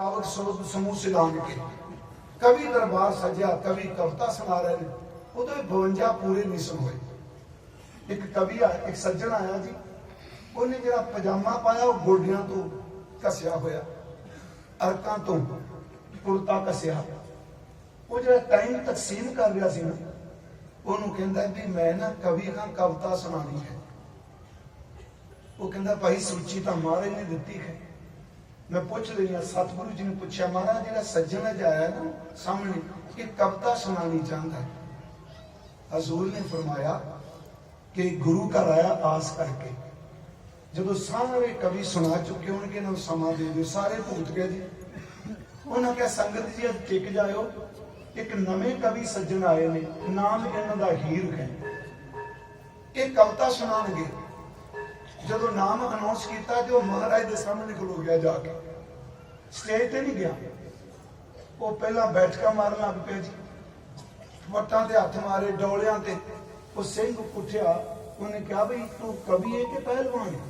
आवक सोच समूह सिलान के कवि दरबार सजा कवि कविता सुना रहे ने ਉਦੋਂ 52 ਪੂਰੇ ਨਹੀਂ ਸੁਣ ਹੋਏ ਇੱਕ ਕਵੀ ਆ ਇੱਕ ਸੱਜਣ ਆਇਆ ਜੀ ਉਹਨੇ ਜਿਹੜਾ ਪਜਾਮਾ ਪਾਇਆ ਉਹ ਗੋਡਿਆਂ ਤੋਂ ਕੱਸਿਆ ਹੋਇਆ ਅਰਕਾਂ ਤੋਂ ਕੁਰਤਾ ਕੱਸਿਆ ਉਹ ਜਿਹੜਾ ਟਾਈਮ ਤਕਸੀਮ ਕਰ ਰਿਹਾ ਸੀ ਨਾ ਉਹਨੂੰ ਕਹਿੰਦਾ ਵੀ ਮੈਂ ਨਾ ਕਵੀ ਹਾਂ ਕਵਿਤਾ ਸੁਣਾਣੀ ਹੈ ਉਹ ਕਹਿੰਦਾ ਭਾਈ ਸੂਚੀ ਤਾਂ ਮਹਾਰਾਜ ਨੇ ਦਿੱਤੀ ਹੈ ਮੈਂ ਪੁੱਛ ਲਈ ਆ ਸਤਿਗੁਰੂ ਜੀ ਨੂੰ ਪੁੱਛਿਆ, ਮਹਾਰਾਜ, ਜਿਹੜਾ ਸੱਜਣ ਅੱਜ ਆਇਆ ਨਾ ਸਾਹਮਣੇ, ਇਹ ਕਵਿਤਾ ਸੁਣਾਣੀ ਚਾਹੁੰਦਾ ਹੈ? ਹਜ਼ੂਰ ਨੇ ਫਰਮਾਇਆ ਕਿ ਗੁਰੂ ਘਰ ਆਇਆ ਆਸ ਕਰਕੇ। ਜਦੋਂ ਸਾਰੇ ਕਵੀ ਸੁਣਾ ਚੁੱਕੇ ਹੋਣਗੇ, ਇਹਨਾਂ ਨੂੰ ਸਮਾਂ ਦੇ ਦਿਓ, ਸਾਰੇ ਭੁਗਤ ਗਏ ਜੀ ਉਹਨਾਂ ਕਿਹਾ, ਸੰਗਤ ਜੀ, ਅੱਜ ਟਿਕ ਜਾਇਓ। ਇੱਕ ਨਵੇਂ ਕਵੀ ਸੱਜਣ ਆਏ ਨੇ, ਨਾਮ ਇਹਨਾਂ ਦਾ ਹੀਰ ਹੈ। ਇਹ ਕਵਿਤਾ ਸੁਣਾਉਣਗੇ। ਜਦੋਂ ਨਾਮ ਅਨਾਉਂਸ ਕੀਤਾ ਤੇ ਉਹ ਮਹਾਰਾਜ ਦੇ ਸਾਹਮਣੇ ਖਲੋ ਗਿਆ ਜਾ ਕੇ। ਸਟੇਜ ਤੇ ਨਹੀਂ ਗਿਆ। ਉਹ ਪਹਿਲਾਂ ਬੈਠਕਾ ਮਾਰਨ ਲੱਗ ਪਿਆ ਜੀ। ਵਟਾਂ ਤੇ ਹੱਥ ਮਾਰੇ, ਡੋਲਿਆਂ ਤੇ। ਉਹ ਸਿੰਘ ਉੱਠਿਆ ਉਹਨੇ ਕਿਹਾ ਬਈ ਤੂੰ ਕਵੀ ਹੈ ਕਿ ਪਹਿਲਵਾਨ ਹੈ